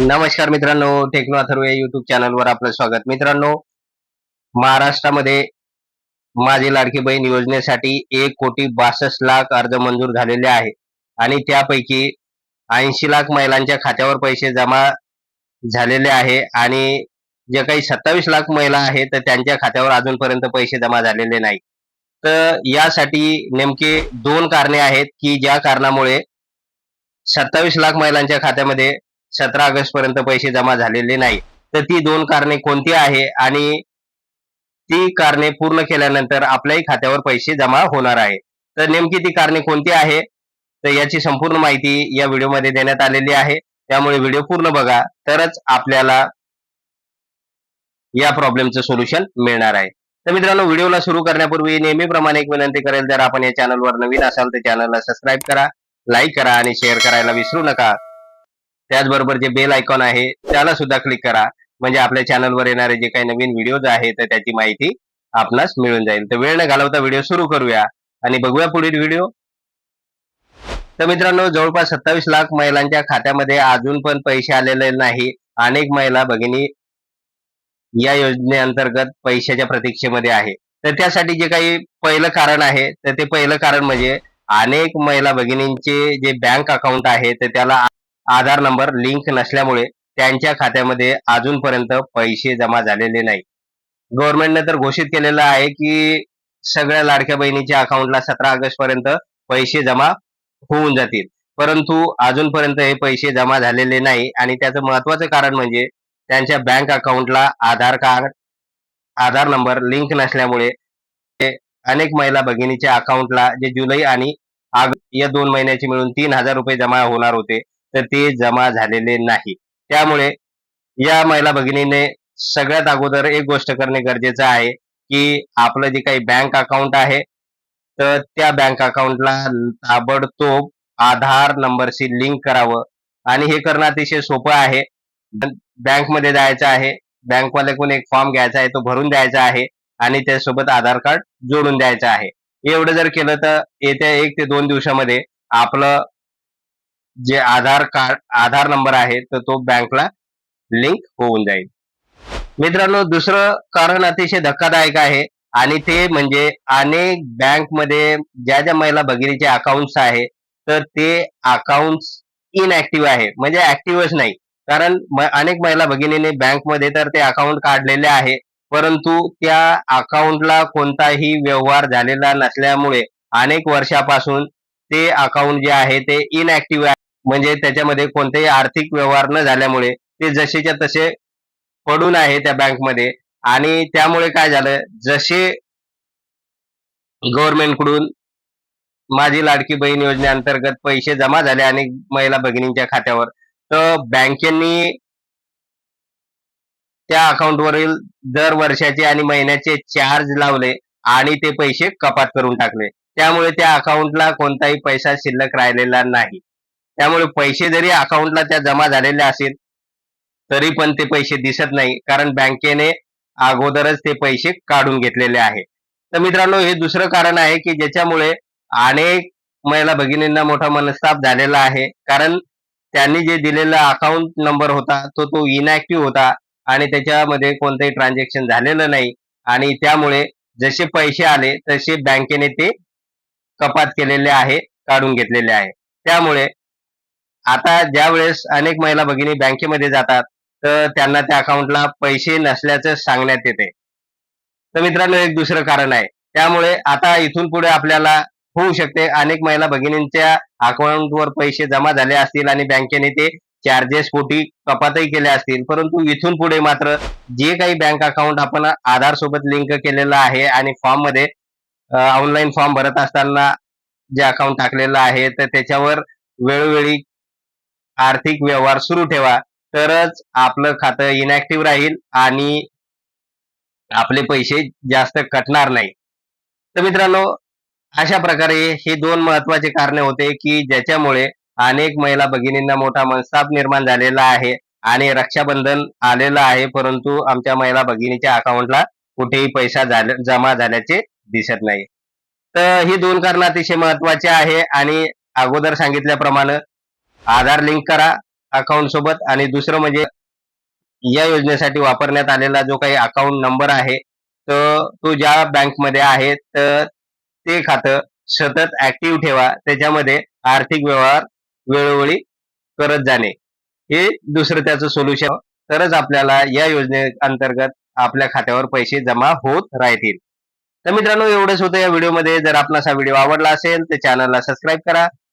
नमस्कार मित्रांनो टेक्नो अथर्व या युट्यूब चॅनलवर आपलं स्वागत. मित्रांनो महाराष्ट्रामध्ये माझी लाडकी बहीण योजनेसाठी एक कोटी बासष्ट लाख अर्ज मंजूर झालेले आहे. आणि त्यापैकी ऐंशी लाख महिलांच्या खात्यावर पैसे जमा झालेले आहे. आणि जे काही सत्तावीस लाख महिला आहेत तर त्यांच्या खात्यावर अजूनपर्यंत पैसे जमा झालेले नाही. तर यासाठी नेमके दोन कारणे आहेत की ज्या कारणामुळे सत्तावीस लाख महिलांच्या खात्यामध्ये सतरा ऑगस्ट पर्यंत पैसे जमा झालेले नाही. तर ती दोन कारणे कोणती आहे? आणि ती कारणे पूर्ण केल्यानंतर आपल्याही खात्यावर पैसे जमा होणार आहे. तर नेमकी ती कारणे कोणती आहे? तर याची संपूर्ण माहिती या व्हिडिओमध्ये देण्यात आलेली आहे. त्यामुळे व्हिडिओ पूर्ण बघा. तरच आपल्याला या प्रॉब्लेमचं सोल्युशन मिळणार आहे. तर मित्रांनो व्हिडिओला सुरू करण्यापूर्वी नेहमीप्रमाणे एक विनंती करेल जर आपण या चॅनलवर नवीन असाल तर चॅनलला सबस्क्राईब करा लाईक करा आणि शेअर करायला विसरू नका. त्याचबरोबर जे बेल आयकॉन आहे त्याला सुद्धा क्लिक करा. म्हणजे आपल्या चॅनलवर येणारे जे काही नवीन व्हिडिओज आहेत तर त्याची माहिती आपणास मिळून जाईल. तर वेळ न घालवता व्हिडिओ सुरू करूया आणि बघूया पुढील व्हिडिओ तर मित्रांनो जवळपास सत्तावीस लाख महिलांच्या खात्यामध्ये अजून पण पैसे आलेले नाही. अनेक महिला भगिनी या योजनेअंतर्गत पैशाच्या प्रतीक्षेमध्ये आहे. तर त्यासाठी जे काही पहिलं कारण आहे तर ते पहिलं कारण म्हणजे अनेक महिला भगिनींचे जे बँक अकाउंट आहे तर त्याला आधार नंबर लिंक नसल्यामुळे त्यांच्या खात्यामध्ये अजूनपर्यंत पैसे जमा झालेले नाही. गव्हर्नमेंटने तर घोषित केलेलं आहे की सगळ्या लाडक्या बहिणीच्या अकाउंटला सतरा ऑगस्ट पर्यंत पैसे जमा होऊन जातील. परंतु अजूनपर्यंत हे पैसे जमा झालेले नाही आणि त्याचं महत्वाचं कारण म्हणजे त्यांच्या बँक अकाउंटला Aadhaar card Aadhaar number link नसल्यामुळे ते अनेक महिला भगिनीच्या अकाउंटला जे जुलै आणि या दोन महिन्याचे मिळून तीन हजार रुपये जमा होणार होते. तर ते जमा झालेले नाही. त्यामुळे या महिला भगिनीने सगळ्यात अगोदर एक गोष्ट करणे गरजेचं आहे की आपलं जे काही बँक अकाउंट आहे तर त्या बँक अकाउंटला ताबडतोब आधार नंबरशी लिंक करावं. आणि हे करणं अतिशय सोपं आहे. बँकमध्ये जायचं आहे. बँकवाल्याकडून एक फॉर्म घ्यायचा आहे तो भरून द्यायचा आहे आणि त्यासोबत आधार कार्ड जोडून द्यायचं आहे. एवढं जर केलं तर येत्या एक ते दोन दिवसामध्ये आपलं जे आधार कार्ड आधार नंबर आहे तर तो बँकला लिंक होऊन जाईल. मित्रांनो दुसरं कारण अतिशय धक्कादायक आहे आणि ते म्हणजे अनेक बँकमध्ये ज्या ज्या महिला भगिनीचे अकाउंट्स आहे तर ते अकाउंट्स इनऍक्टिव्ह आहे. म्हणजे ऍक्टिव्हच नाही. कारण अनेक महिला भगिनीने बँकमध्ये तर ते अकाउंट काढलेले आहे परंतु त्या अकाउंटला कोणताही व्यवहार झालेला नसल्यामुळे अनेक वर्षापासून ते अकाउंट जे आहे ते इनऍक्टिव्ह आहे. म्हणजे त्याच्यामध्ये कोणतेही आर्थिक व्यवहार न झाल्यामुळे ते जसेच्या तसे पडून आहे त्या बँकमध्ये. आणि त्यामुळे काय झालं जसे गव्हर्नमेंटकडून माझी लाडकी बहीण योजनेअंतर्गत पैसे जमा झाले आणि महिला भगिनींच्या खात्यावर तर बँकेनी त्या अकाउंटवरील दर वर्षाचे आणि महिन्याचे चार्ज लावले आणि ते पैसे कपात करून टाकले. त्यामुळे त्या अकाउंटला कोणताही पैसा शिल्लक राहिलेला नाही. त्यामुळे पैसे जरी अकाउंटला त्या जमा झालेले असेल तरी पण ते पैसे दिसत नाही. कारण बँकेने अगोदरच ते पैसे काढून घेतलेले आहे तर मित्रांनो हे दुसरं कारण आहे की ज्याच्यामुळे अनेक महिला भगिनींना मोठा मनस्ताप झालेला आहे. कारण त्यांनी जे दिलेला अकाउंट नंबर होता तो तो इनॅक्टिव्ह होता आणि त्याच्यामध्ये कोणतंही ट्रान्झॅक्शन झालेलं नाही. आणि त्यामुळे जसे पैसे आले तसे बँकेने ते कपात केलेले आहे काढून घेतलेले आहे. त्यामुळे आता ज्या वेळेस अनेक महिला भगिनी बँकेमध्ये जातात तर त्यांना त्या अकाउंटला पैसे नसल्याचं सांगण्यात येते. तर मित्रांनो एक दुसरं कारण आहे. त्यामुळे आता इथून पुढे आपल्याला होऊ शकते अनेक महिला भगिनींच्या अकाउंटवर पैसे जमा झाले असतील आणि बँकेने ते चार्जेस पोटी कपातही केले असतील. परंतु इथून पुढे मात्र जे काही बँक अकाउंट आपण आधार सोबत लिंक केलेलं आहे आणि फॉर्ममध्ये ऑनलाईन फॉर्म भरत असताना जे अकाउंट टाकलेलं आहे तर त्याच्यावर वेळोवेळी आर्थिक व्यवहार सुरू ठेवा. तरच आपलं खातं इनॅक्टिव्ह राहील आणि आपले पैसे जास्त कटणार नाही. तर मित्रांनो अशा प्रकारे हे दोन महत्त्वाचे कारणे होते की ज्याच्यामुळे अनेक महिला भगिनींना मोठा मनस्ताप निर्माण झालेला आहे आणि रक्षाबंधन आलेलं आहे परंतु आमच्या महिला भगिनीच्या अकाउंटला कुठेही पैसा जमा झाल्याचे दिसत नाही. तर ही दोन कारण अतिशय महत्त्वाचे आहे आणि अगोदर सांगितल्याप्रमाणे आधार लिंक करा अकाउंट सोबत. आणि दुसरं म्हणजे या योजनेसाठी वापरण्यात आलेला जो काही अकाउंट नंबर आहे तर तो ज्या बँकमध्ये आहे तर ते खातं सतत ऍक्टिव्ह ठेवा. त्याच्यामध्ये आर्थिक व्यवहार वेळोवेळी करत जाणे. हे दुसरं त्याचं सोल्युशन तरच आपल्याला या योजने अंतर्गत आपल्या खात्यावर पैसे जमा होत राहतील. तर मित्रांनो एवढंच होतं या व्हिडिओमध्ये जर आपणास हा व्हिडिओ आवडला असेल तर चॅनलला सबस्क्राईब करा.